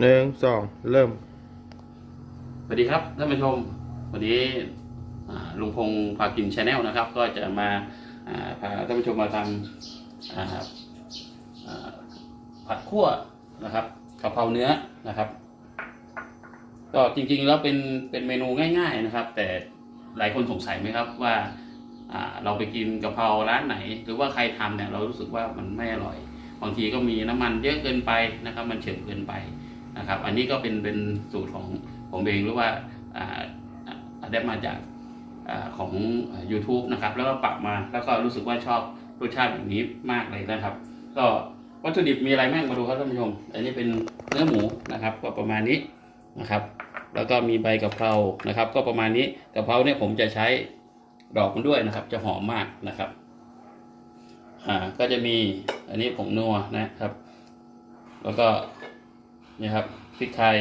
หนึ่งสองเริ่ม สวัสดีครับท่านผู้ชม วันนี้ลุงพงษ์พากินชาแนลนะครับ ก็จะมาพาท่านผู้ชมมาทำผัดคั่วนะครับกะเพราเนื้อนะครับ ก็จริงๆแล้วเป็นเป็นเมนูง่าย ๆนะครับ แต่หลายคนสงสัยไหมครับว่าอ่าเราไปกินกะเพราร้านไหน หรือว่าใครทำเนี่ยเรารู้สึกว่ามันไม่อร่อย บางทีก็มีน้ำมันเยอะเกินไปนะครับ มันเฉื่อยเกินไป นะครับ อันนี้ก็เป็นเป็นสูตรของผมเองหรือว่าได้มาจากอของ YouTube นะครับ แล้วก็ปรับมาแล้วก็รู้สึกว่าชอบรสชาติแบบนี้มากเลยนะครับ ก็วัตถุดิบมีอะไรบ้างมาดูครับท่านผู้ชม อันนี้เป็นเนื้อหมูนะครับ ก็ประมาณนี้นะครับ แล้วก็มีใบกะเพรานะครับ ก็ประมาณนี้กะเพราเนี่ยผมจะใช้ดอกมันด้วยนะครับ จะหอมมากนะครับอ่าก็จะมีอันนี้ผงนัวนะครับ แล้วก็ นี่ครับพริกไทย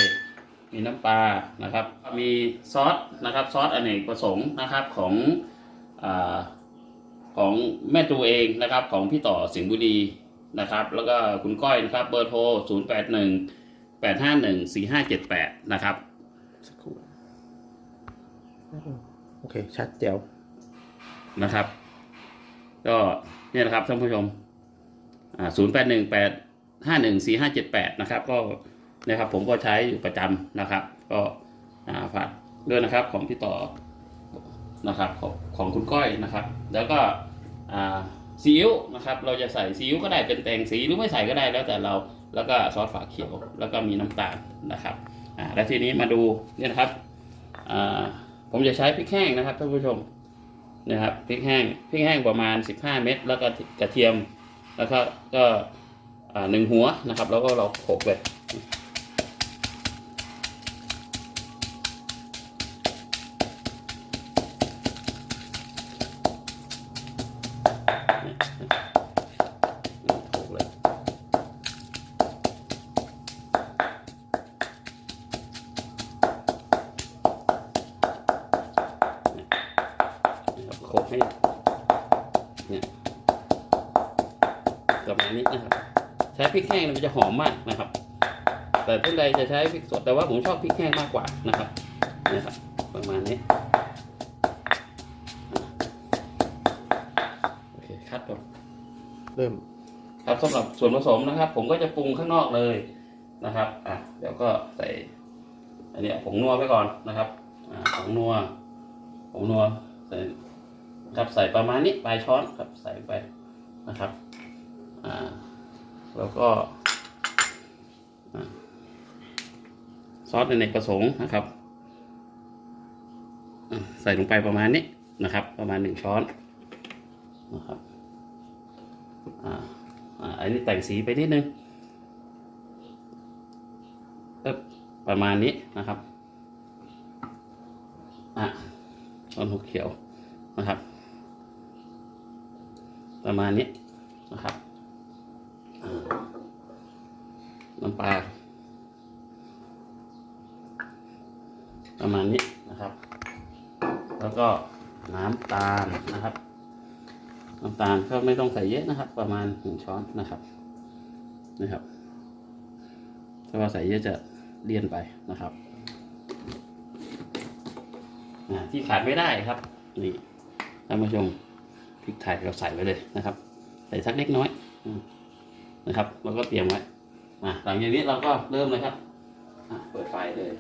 มีน้ำปลานะครับ มีซอสนะครับซอสอเนกประสงค์นะครับของอาของแม่ตูเองนะครับของพี่ต่อสิงห์บุรีนะครับ แล้วก็คุณก้อยนะครับเบอร์โทร 0 8 1 8 5 1 4 5 7 8 นะครับสักครู่โอเค ชัดแจ๋วนะครับ ก็เนี่ยนะครับท่านผู้ชมอ่าศูนย์แปดหนึ่งแปดห้าหนึ่งสี่ห้าเจ็ดแปดนะครับ ก็ นะครับ ผมก็ใช้อยู่ประจำนะครับ ก็ฝากด้วยนะครับของพี่ต่อนะครับของของคุณก้อยนะครับ แล้วก็ซีอิ๊วนะครับ เราจะใส่ซีอิ๊วก็ได้เป็นแตงสีหรือไม่ใส่ก็ได้แล้วแต่เราแล้วก็ซอสฝาเขียวแล้วก็มีน้ำตาลนะครับอ่าแล้วทีนี้มาดูเนี่ยนะครับอ่าผมจะใช้พริกแห้งนะครับท่านผู้ชมนะครับพริกแห้งพริกแห้งประมาณ 15 เม็ดแล้วก็กระเทียมแล้วก็ก็หนึ่งหัวนะครับ แล้วก็เราโขลกเลย ครับโขลกให้เนี่ยประมาณนี้นะครับ ใช้พริกแห้งเนี่ยมันจะหอมมากนะครับ แต่ท่านใดจะใช้พริกสดแต่ว่าผมชอบพริกแห้งมากกว่านะครับเนี่ยครับ ประมาณนี้โอเคคัดก่อนเริ่มครับสำหรับส่วนผสมนะครับ ผมก็จะปรุงข้างนอกเลยนะครับ อะเดี๋ยวก็ใส่อันเนี้ยผงนัวไปก่อนนะครับ อ่าผงนัวผงนัวใส่ ครับใส่ประมาณนี้ปลายช้อนครับใส่ไปนะครับอ่าแล้วก็ซอสอเนกประสงค์นะครับใส่ลงไปประมาณนี้นะครับ ประมาณหนึ่งช้อนนะครับอ่าอ่าอันนี้แต่งสีไปนิดนึงประมาณนี้นะครับอะต้นหัวเขียวนะครับ ประมาณนี้นะครับน้ำปลาประมาณนี้นะครับ แล้วก็น้ำตาลนะครับน้ำตาลก็ไม่ต้องใส่เยอะนะครับ ประมาณหนึ่งช้อนนะครับนะครับ ถ้าว่าใส่เยอะจะเลี่ยนไปนะครับที่ขาดไม่ได้ครับ นี่ท่านผู้ชม พริกไทยเราใส่ไว้เลยนะครับ ใส่สักเล็กน้อยนะครับแล้วก็เตรียมไว้อ่าหลังจากนี้เราก็เริ่มเลยครับเปิดไฟเลย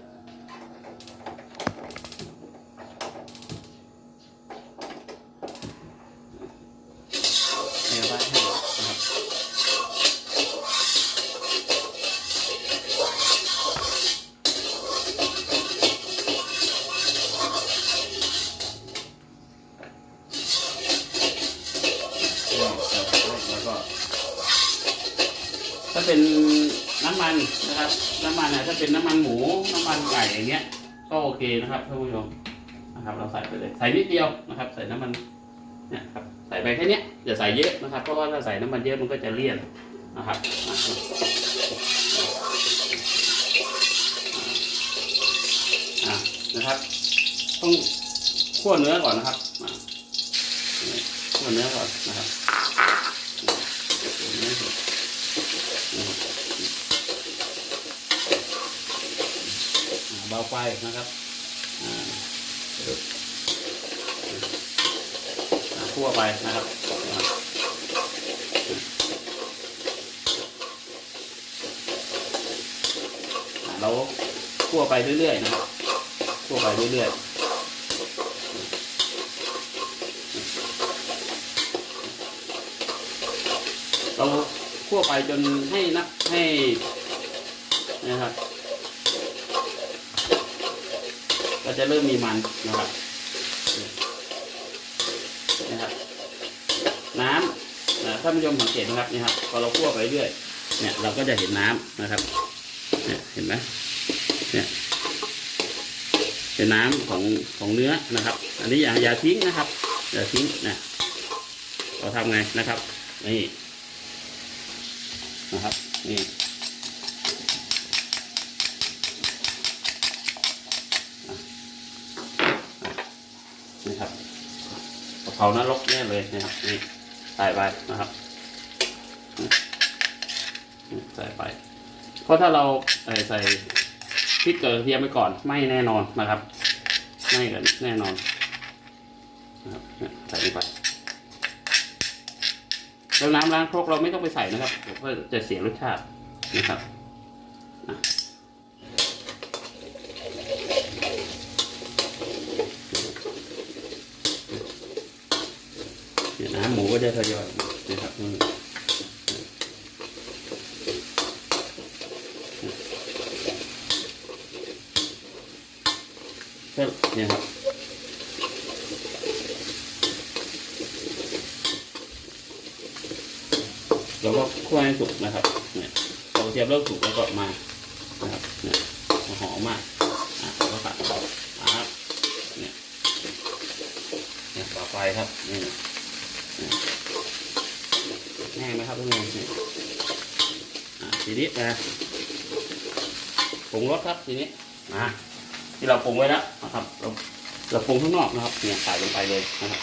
ใส่ไปเลย ใส่นิดเดียวนะครับ ใส่น้ำมันเนี่ยครับ ใส่ไปแค่เนี้ยอย่าใส่เยอะนะครับ เพราะว่าถ้าใส่น้ำมันเยอะมันก็จะเลี่ยนนะครับนะครับ ต้องคั่วเนื้อก่อนนะครับคั่วเนื้อก่อนนะครับเบาไฟนะครับอ่า ทั่วไปนะครับเราคั่วไปเรื่อยๆนะครับคั่วไปเรื่อยๆเราคั่วไปจนให้นักให้นะครับ ก็จะเริ่มมีมันนะครับ น้ำนะ ท่านผู้ชมสังเกตนะครับนี่ครับพอเราคั่วไปเรื่อยเนี่ยเราก็จะเห็นน้ำนะครับเนี่ยเห็นไหมเนี่ยเป็นน้ำของของเนื้อนะครับ อันนี้อย่าอย่าทิ้งนะครับอย่าทิ้งนะเราทำไงนะครับนี่นะครับนี่นี่ครับกะเพรานรกแน่เลยนะครับนี่ ใส่ไปนะครับใส่ไป เพราะถ้าเราใส่ใส่พริกเกลือเทียมไปก่อนไม่แน่นอนนะครับ ไม่แน่นอนนะครับใส่ลงไปแล้วน้ำล้างครกเราไม่ต้องไปใส่นะครับเพื่อจะเสียรสชาตินะครับ เนี่ย น้ทยอยนะครับก็เนี่ยครับเราก็คั่วให้สุกนะครับเนี่ยพอกระเทียมเริ่มสุกแล้วก็มานะครับเนี่ยหอมมากอะแล้วก็ตัดครับเนี่ยเนี่ยต่อไปครับนี่ แห้งไหม ครับทุกคนทีนี้นะปรุงรสครับทีนี้อ่าที่เราปรุงไว้แล้วนะครับเราเราปรุงข้างนอกนะครับเนี่ยใส่ลงไปเลยนะครับ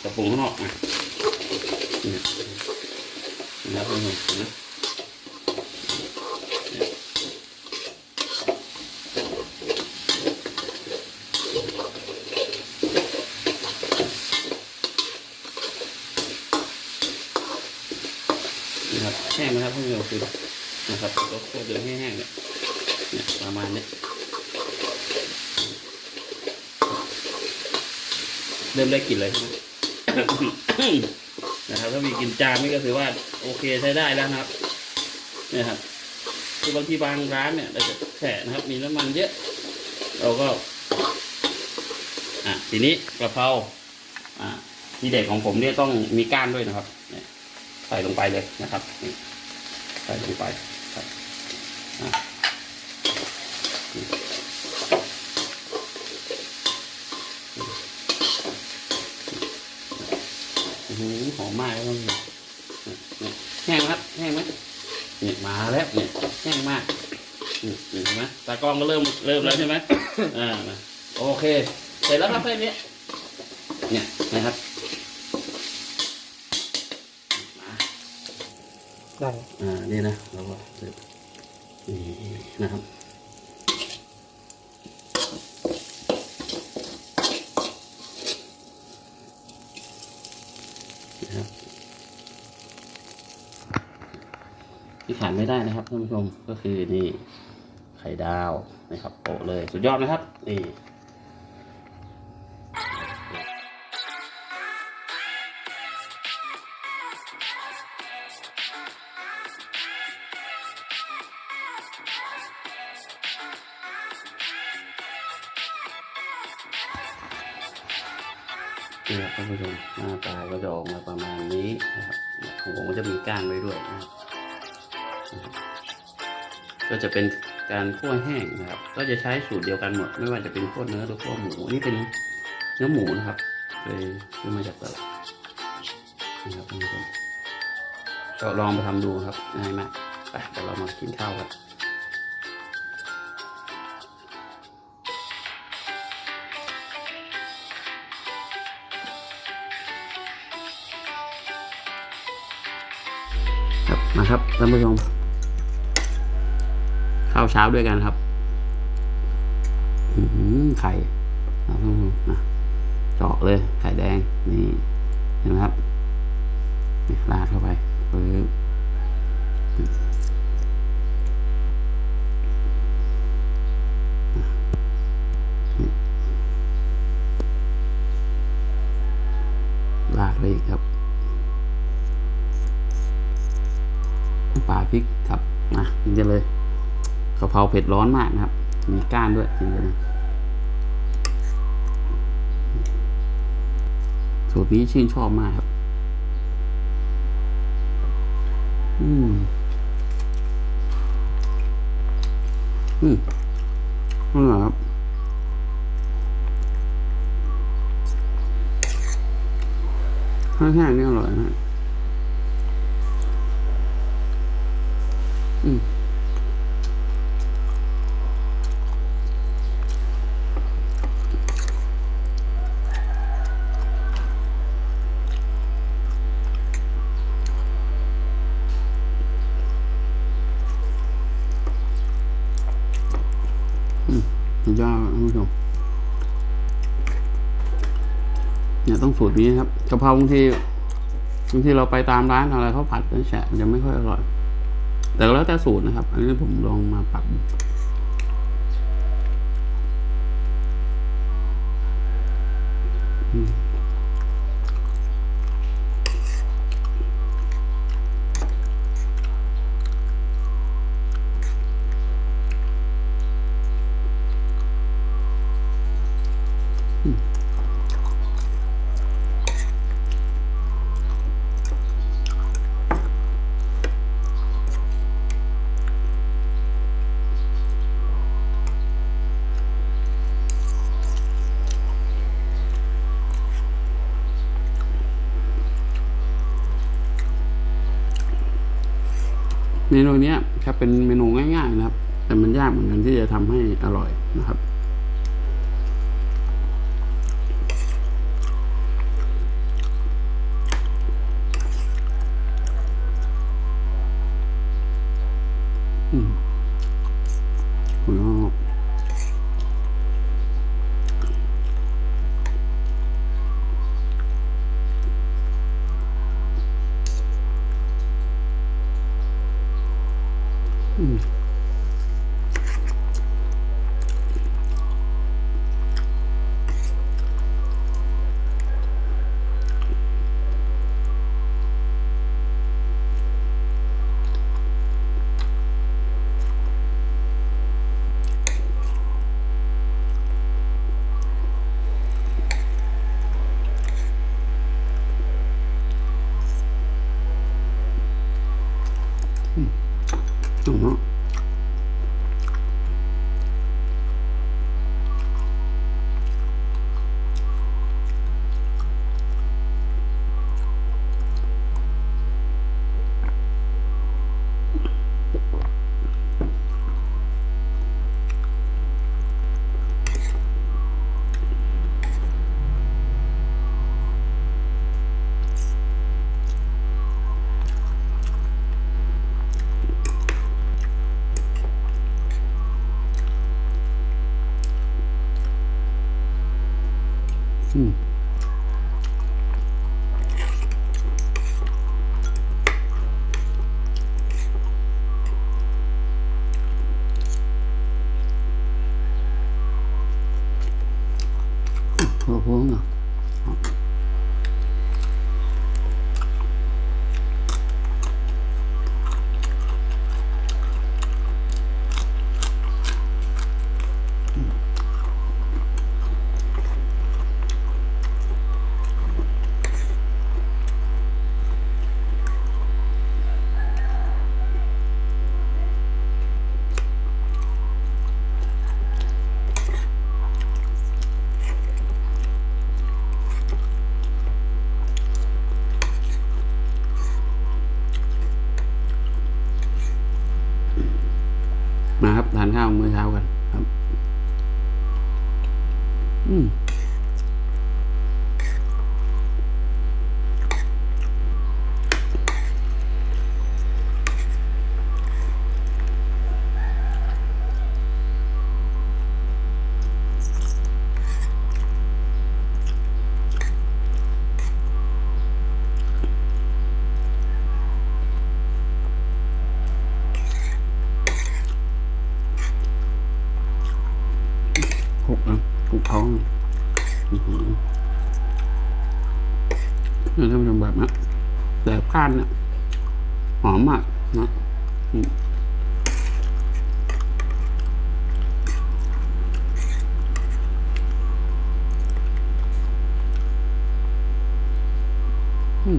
เราปรุงข้างนอกนะนี่นะครับทุกคนนะนะครับแห้งไหม ครับทุกคนคือนะครับเราคั่วจนแห้งเนี่ยเนี่ยประมาณนี้เริ่มได้กลิ่นเลยนะครับ ถ้ามีกลิ่นจางนี่ก็ถือว่าโอเคใช้ได้แล้วนะครับเนี่ยครับคือบางทีบางร้านเนี่ยเราจะแฉะนะครับ มีน้ำมันเยอะ เราก็ อะทีนี้กระเพราอ่าทีเด็ดของผมเนี่ยต้องมีก้านด้วยนะครับใส่ลงไปเลยนะครับ ใส่ลงไปครับหอมมากเลยแห้งครับแห้งไหมเนี่ยมาแล้วเนี่ยแห้งมากเห็นไหมตากล้องก็เริ่มเริ่มแล้วใช่ไหมอ่ามาโอเค เสร็จแล้วครับแค่นี้เนี่ยนะครับมา ได้ อ่า นี่นะเราก็เสร็จนี่นะครับนะครับที่ขาดไม่ได้นะครับท่านผู้ชมก็คือนี่ไข่ดาวนะครับโปะเลยสุดยอดนะครับนี่ นี่ครับท่านผู้ชมหน้าตาก็จะออกมาประมาณนี้นะครับของผมก็จะมีก้านไว้ด้วยนะครับก็จะเป็นการคั่วแห้งนะครับ ก็จะใช้สูตรเดียวกันหมด ไม่ว่าจะเป็นคั่วเนื้อหรือคั่วหมูอันนี่เป็นเนื้อหมูนะครับเลยซื้อมาจากตลาดนะครับท่านผู้ชมก็ลองไปทำดูครับง่ายมากไปเดี๋ยวเรามากินข้าวกัน มาครับท่านผู้ชม ข้าวเช้าด้วยกันครับอือหือไข่ท่านผู้ชมนะเจาะเลย ไข่แดง นี่ เห็นไหมครับนี่ราดเข้าไปปึ๊บราดไปอีกครับน้ำ ปลาพริกครับมากินกันเลยกะเพราเผ็ดร้อนมากนะครับ มีก้านด้วยกินกันนะสูตรนี้ชื่นชอบมากครับ อืม อืมอร่อยครับข้าวแห้งนี่อร่อยมากอืม สุดยอดครับท่านผู้ชมเนี่ย ต้องสูตรนี้ครับกะเพราบางทีบางทีเราไปตามร้านอะไรเขาผัดแฉะมันจะไม่ค่อยอร่อย แต่แล้วแต่สูตรนะครับ อันนี้ผมลองมาปรับ เมนูนี้ครับเป็นเมนูง่าย ๆ นะครับ แต่มันยากเหมือนกันที่จะทำให้อร่อยนะครับ อื อืมหัวพวงเหรอมาครับทานข้าวมื้อเช้ากันครับ อืม แบบนี้ แต่ก้านเนี่ยหอมมากนะอืมอื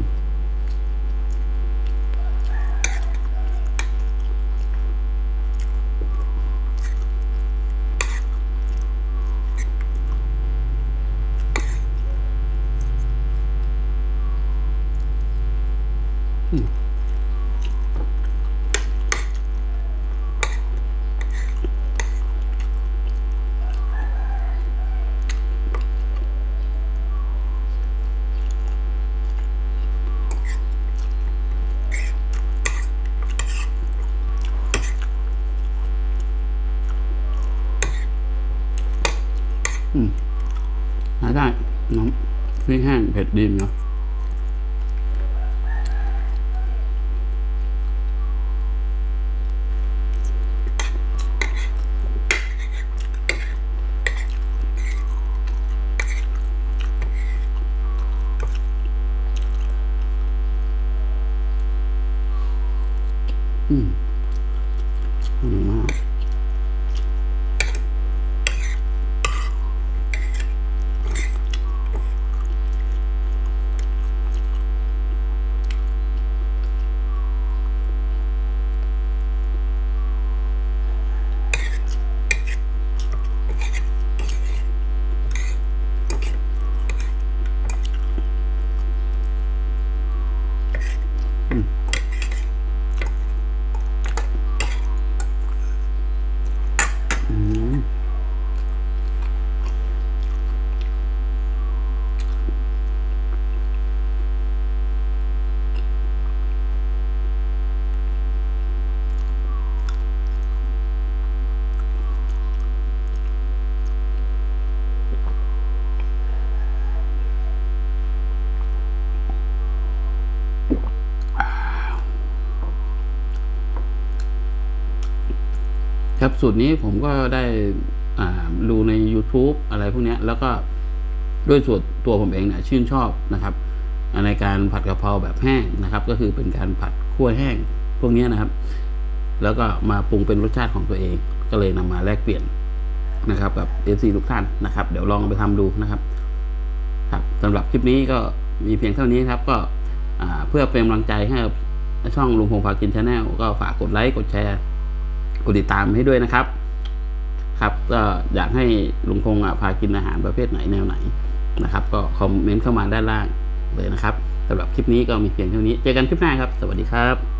ม หาได้ น้ำพริกแห้งเผ็ดดีเนาะอืมอร่อยมาก อืมครับ สูตรนี้ผมก็ได้ดูใน YouTube อะไรพวกนี้แล้วก็ด้วยส่วนตัวผมเองเนี่ยชื่นชอบนะครับ ในการผัดกะเพราแบบแห้งนะครับ ก็คือเป็นการผัดคั่วแห้งพวกนี้นะครับ แล้วก็มาปรุงเป็นรสชาติของตัวเอง ก็เลยนำมาแลกเปลี่ยนนะครับ กับ FC ทุกท่านนะครับ เดี๋ยวลองไปทำดูนะครับ ครับสำหรับคลิปนี้ก็มีเพียงเท่านี้ครับ ก็เพื่อเป็นกำลังใจให้ช่องลุงพงษ์พากินชาแนลก็ฝากกดไลค์กดแชร์ กดติดตามให้ด้วยนะครับ ครับก็อยากให้ลุงคงอะพากินอาหารประเภทไหนแนวไหนนะครับ ก็คอมเมนต์เข้ามาด้านล่างเลยนะครับสำหรับคลิปนี้ก็มีเพียงเท่านี้ เจอกันคลิปหน้าครับ สวัสดีครับ